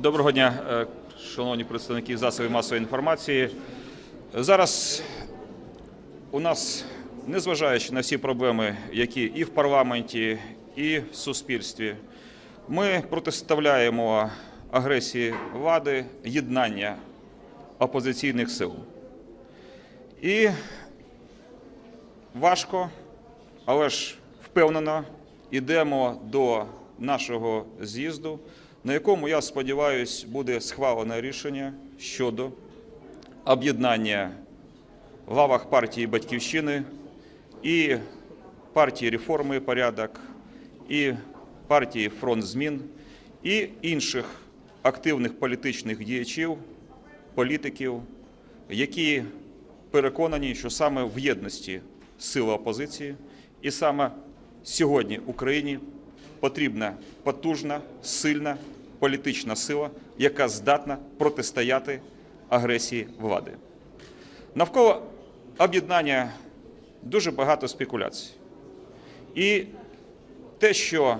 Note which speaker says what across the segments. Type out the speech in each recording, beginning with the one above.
Speaker 1: Доброго дня, е, шановні представники засобів масової інформації. Зараз у нас, незважаючи на всі проблеми, які і в парламенті, і в суспільстві, ми протиставляємо агресії влади єднання опозиційних сил. І важко, але ж впевнено йдемо до нашого з'їзду, на якому, я сподіваюся, буде схвалене рішення щодо об'єднання в лавах партії Батьківщини і партії реформи порядок, і партії Фронт змін, і інших активних політичних діячів, політиків, які переконані, що саме в єдності сила опозиції, і саме сьогодні Україні потрібна потужна, сильна політична сила, яка здатна протистояти агресії влади. Навколо об'єднання дуже багато спекуляцій. І те, що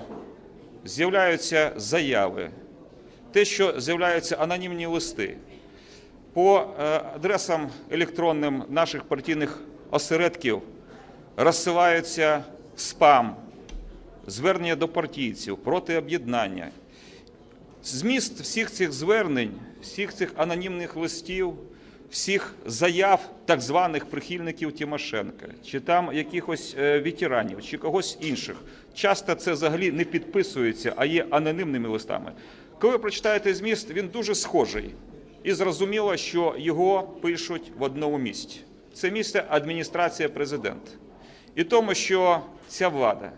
Speaker 1: з'являються заяви, те, що з'являються анонімні листи по е, адресам електронним наших партійних осередків розсилаються спам, звернення до партійців проти об'єднання. Зміст всіх цих звернень, всіх цих анонімних листів, всіх заяв так званих прихильників Тимошенка, чи там якихось е, ветеранів, чи когось інших, часто це взагалі не підписується, а є анонімними листами. Коли ви прочитаєте зміст, він дуже схожий. І зрозуміло, що його пишуть в одному місці. Це місце адміністрація президента. І тому, що ця влада,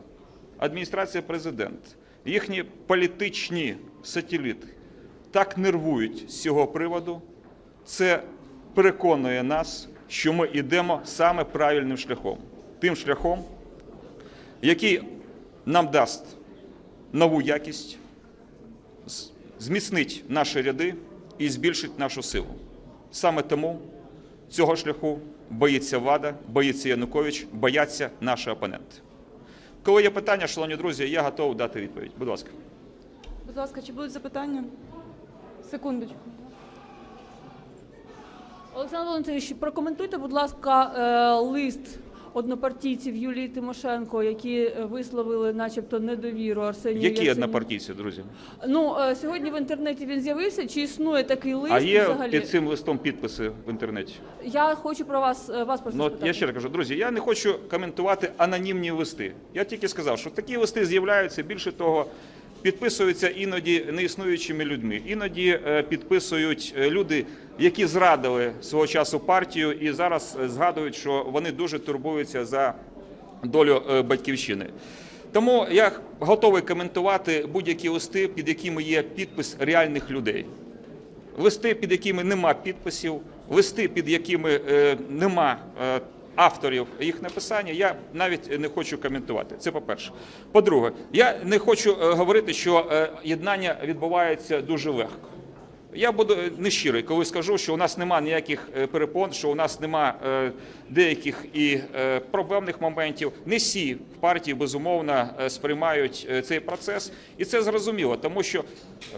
Speaker 1: адміністрація президента, їхні політичні сателіти так нервують з цього приводу, це переконує нас, що ми йдемо саме правильним шляхом. Тим шляхом, який нам дасть нову якість, зміцнить наші ряди і збільшить нашу силу. Саме тому цього шляху боїться влада, боїться Янукович, бояться наші опоненти. Коли є питання, шановні друзі, я готовий дати відповідь. Будь ласка.
Speaker 2: Будь ласка, чи будуть запитання? Секундочку. Олександр Валентинович, прокоментуйте, будь ласка, е, лист однопартійців Юлії Тимошенко, які е, висловили, начебто, недовіру Арсенію
Speaker 1: Які
Speaker 2: Яценюку.
Speaker 1: однопартійці, друзі?
Speaker 2: Ну е, сьогодні в інтернеті він з'явився. Чи існує такий лист?
Speaker 1: А є
Speaker 2: взагалі?
Speaker 1: під цим листом підписи в інтернеті?
Speaker 2: Я хочу про вас е, вас про
Speaker 1: Ну,
Speaker 2: спитати.
Speaker 1: я ще раз кажу, друзі, я не хочу коментувати анонімні листи. Я тільки сказав, що такі листи з'являються, більше того, підписуються іноді неіснуючими людьми. Іноді е, підписують е, люди, які зрадили свого часу партію і зараз е, згадують, що вони дуже турбуються за долю батьківщини. Тому я готовий коментувати будь-які листи, під якими є підпис реальних людей листи, під якими нема підписів, листи, під якими нема авторів їх написання, я навіть не хочу коментувати. Це по-перше. По-друге, я не хочу е, говорити, що е, єднання відбувається дуже легко. Я буду нещирий, коли скажу, що у нас нема ніяких е, перепон, що у нас нема е, деяких і е, проблемних моментів. Не всі в партії безумовно е, сприймають е, цей процес, і це зрозуміло, тому що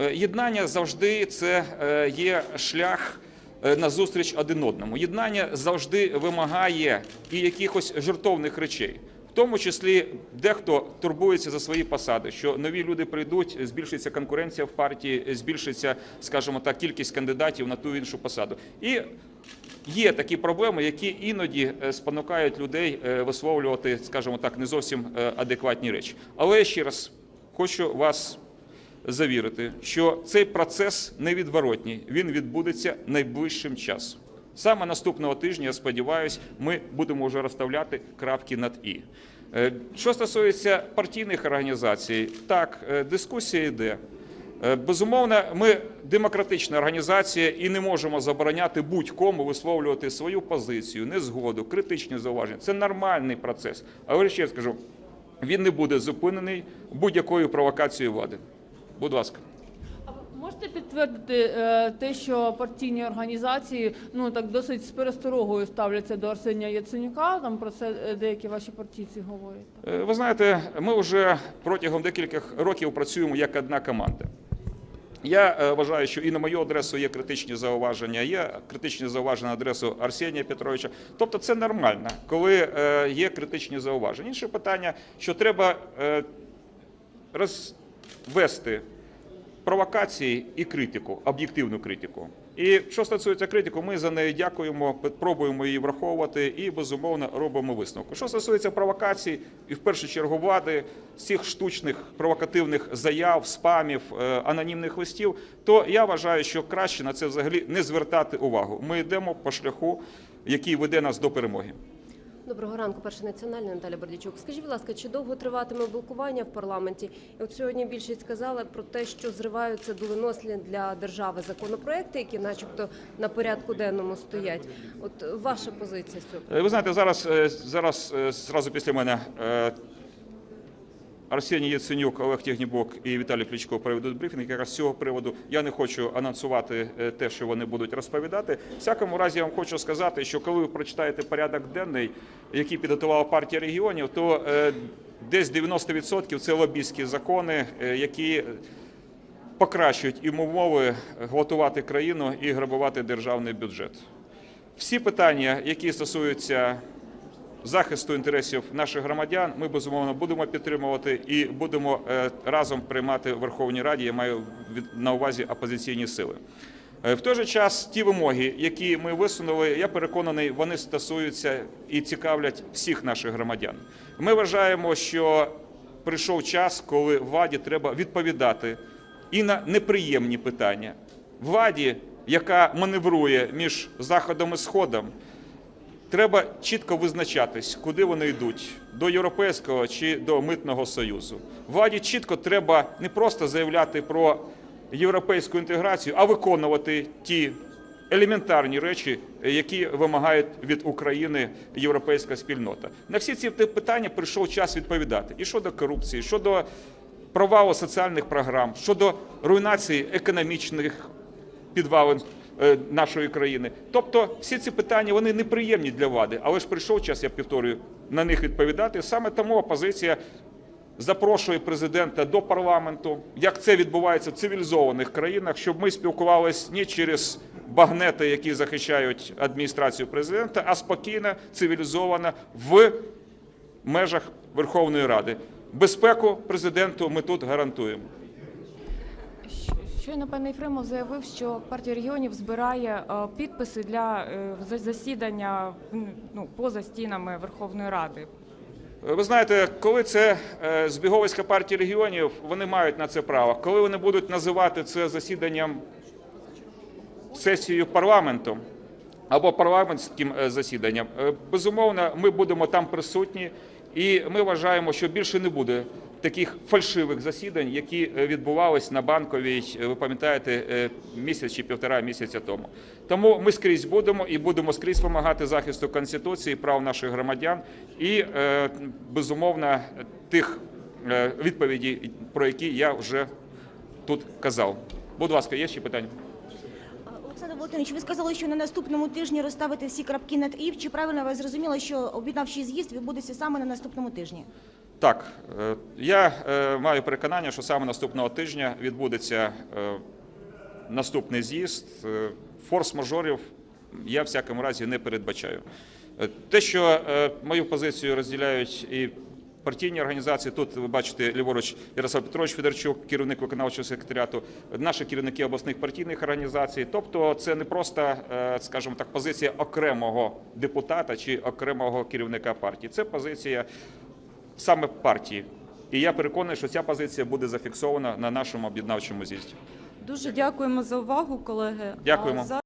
Speaker 1: е, єднання завжди це е, є шлях е, на зустріч один одному. Єднання завжди вимагає і якихось жертовних речей. В тому числі дехто турбується за свої посади, що нові люди прийдуть, збільшиться конкуренція в партії, збільшиться, скажімо так, кількість кандидатів на ту іншу посаду. І є такі проблеми, які іноді е, спонукають людей е, висловлювати, скажімо так, не зовсім адекватні речі. Але я ще раз хочу вас завірити, що цей процес невідворотній, він відбудеться найближчим часом. Саме наступного тижня, я сподіваюся, ми будемо вже розставляти крапки над і. Е, Що стосується партійних організацій, так, е, дискусія йде. Е, Безумовно, ми демократична організація і не можемо забороняти будь-кому висловлювати свою позицію, незгоду, критичні зауваження. Це нормальний процес. Але ще скажу, він не буде зупинений будь-якою провокацією влади. Будь ласка.
Speaker 2: Можете підтвердити е, те, що партійні організації ну так досить з пересторогою ставляться до Арсенія Яценюка? Там про це е, деякі ваші партійці говорять.
Speaker 1: Е, Ви знаєте, ми вже протягом декількох років працюємо як одна команда. Я вважаю, що і на мою адресу є критичні зауваження, є критичні зауваження на адресу Арсенія Петровича. Тобто це нормально, коли є критичні зауваження. Інше питання, що треба е, розвести провокації і критику, об'єктивну критику. І що стосується критику, ми за неї дякуємо, пробуємо її враховувати і безумовно робимо висновку. Що стосується провокацій, і в першу чергу влади, цих штучних провокативних заяв, спамів, е, анонімних листів, то я вважаю, що краще на це взагалі не звертати увагу. Ми йдемо по шляху, який веде нас до перемоги.
Speaker 3: Доброго ранку, перший національний Наталя Бердічук. Скажіть, будь ласка, чи довго триватиме блокування в парламенті? І от сьогодні більшість сказала про те, що зриваються доленослі для держави законопроекти, які, начебто, на порядку денному стоять. От ваша позиція з цього?
Speaker 1: Ви знаєте, зараз, е, зараз е, зразу після мене е, Арсеній Яценюк, Олег Тягнібок і Віталій Кличко проведуть брифінг якраз з цього приводу. Я не хочу анонсувати е, те, що вони будуть розповідати. Всякому разі, я вам хочу сказати, що коли ви прочитаєте порядок денний, який підготувала партія регіонів, то е, десь 90% це лобістські закони, е, які покращують і умови гвалтувати країну і грабувати державний бюджет. Всі питання, які стосуються захисту інтересів наших громадян, ми безумовно будемо підтримувати і будемо е, разом приймати в Верховній Раді. Я маю на увазі опозиційні сили. Е, В той же час ті вимоги, які ми висунули, я переконаний, вони стосуються і цікавлять всіх наших громадян. Ми вважаємо, що прийшов час, коли владі треба відповідати і на неприємні питання. Владі, яка маневрує між заходом і сходом, Треба чітко визначатись, куди вони йдуть до європейського чи до митного союзу. Владі чітко треба не просто заявляти про європейську інтеграцію, а виконувати ті елементарні речі, які вимагають від України європейська спільнота. На всі ці питання прийшов час відповідати і щодо корупції, щодо провалу соціальних програм, щодо руйнації економічних підвалин нашої країни. Тобто всі ці питання вони неприємні для влади, але ж прийшов час, я повторюю, на них відповідати. Саме тому опозиція запрошує президента до парламенту, як це відбувається в цивілізованих країнах, щоб ми спілкувалися не через багнети, які захищають адміністрацію президента, а спокійно, цивілізовано в межах Верховної Ради. Безпеку президенту ми тут гарантуємо.
Speaker 4: Щойно пан Єфремов заявив, що партія регіонів збирає е, підписи для е, за- засідання ну, поза стінами Верховної Ради.
Speaker 1: Ви знаєте, коли це е, збіговиська партія регіонів, вони мають на це право. Коли вони будуть називати це засіданням сесією парламенту або парламентським засіданням, безумовно, ми будемо там присутні, і ми вважаємо, що більше не буде таких фальшивих засідань, які е, відбувались на банковій, е, ви пам'ятаєте, е, місяць чи півтора місяця тому. Тому ми скрізь будемо і будемо скрізь допомагати захисту конституції, прав наших громадян і безумовно тих відповідей, про які я вже тут казав. Будь ласка, є ще питання?
Speaker 5: Володимирович, ви сказали, що на наступному тижні розставите всі крапки над «і». Чи правильно ви зрозуміли, що об'єднавчий з'їзд відбудеться саме на наступному тижні?
Speaker 1: Так, е, я е, маю переконання, що саме наступного тижня відбудеться е, наступний з'їзд. Форс-мажорів я в всякому разі не передбачаю. Те, що мою позицію розділяють і партійні організації, тут ви бачите ліворуч Ярослав Петрович Федорчук, керівник виконавчого секретаріату, наші керівники обласних партійних організацій. Тобто, це не просто, е, скажімо так, позиція окремого депутата чи окремого керівника партії. Це позиція саме партії. І я переконаний, що ця позиція буде зафіксована на нашому об'єднавчому з'їзді.
Speaker 6: Дуже дякуємо за увагу, колеги.
Speaker 1: Дякуємо.